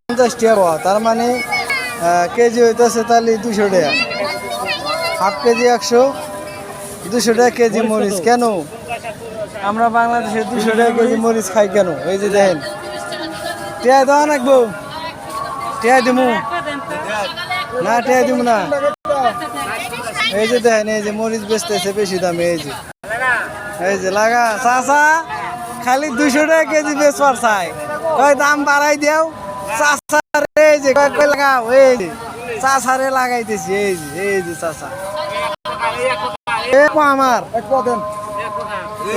পঞ্চাশ টাকা তার মানে কেজি হইতেছে তাহলে দুশো টাকা হাফ কেজি একশো দুশো টাকা কেজি মরিচ কেন আমরা বাংলাদেশে দুশো টাকা কেজি মরিচ খাই কেন এই যে দেখেন টিয়া দেওয়া নাকবো টিয়া দিমু না টিয়া দিমু না এই যে দেখেন এই যে মরিচ বেচতেছে বেশি দামে এই যে এই যে, লাগা, চাচা। খালি দুশো টাকা কেজি বেচবার চাই কয় দাম বাড়াই দেও? এই যে কয় কয় লাগাও? এই যে চাচারে লাগাইতেছি এই যে এই যে চাচা এ পা আমার।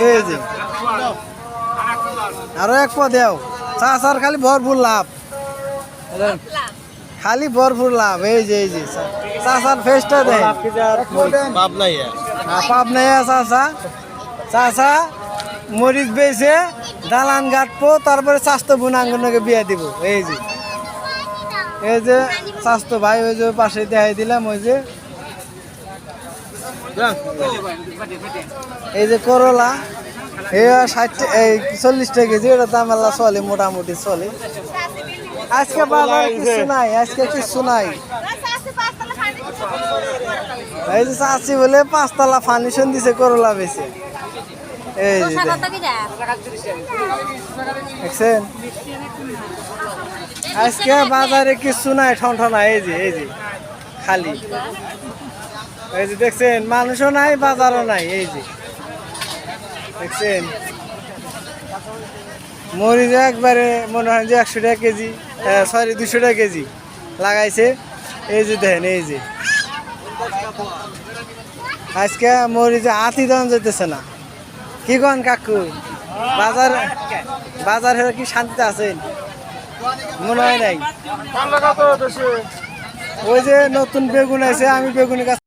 এই যে। আরও এক পা দেও। চাচার খালি ভরপুর লাভ। খালি ভরপুর লাভ এই যে এই যে চাচার ফেসটা দেয় পাবনাইয়া চাচা চাচা মরিচ বেছে দালান গাঁটবো তারপরে স্বাস্থ্য বুনাঙ্গনকে বিয়ে দিব। এই যে। এই যে স্বাস্থ্য ভাই ওই যে পাশে দেখাই দিলাম ওই যে। এই যে করলা এই ষাট এই চল্লিশ টাকা কেজি এটা দাম আল্লাহ চলে মোটামুটি চলে। আজকে বাজারে কিছু নাই আজকে কিছু নাই। এই যে চাষি বলে পাঁচতলা ফাউন্ডেশন দিছে করলা বেছে। এই যে দেখছেন? আজকে বাজারে কিছু নাই ঠনঠনা এই যে এই যে খালি। এই যে দেখছেন মানুষও নাই বাজারও নাই। এই যে দেখছেন? মরিচ একবারে মনে হয় যে একশো টাকা কেজি সরি দুশো টাকা কেজি লাগাইছে। এই যে দেখেন এই যে। আজকে মরিচে হাতি দাম যেতেছে না। কি কন কাকু? বাজার বাজার হলে কি শান্তিতে আছেন? মনে হয় নাই? ওই যে নতুন বেগুন আছে আমি বেগুনের কাছে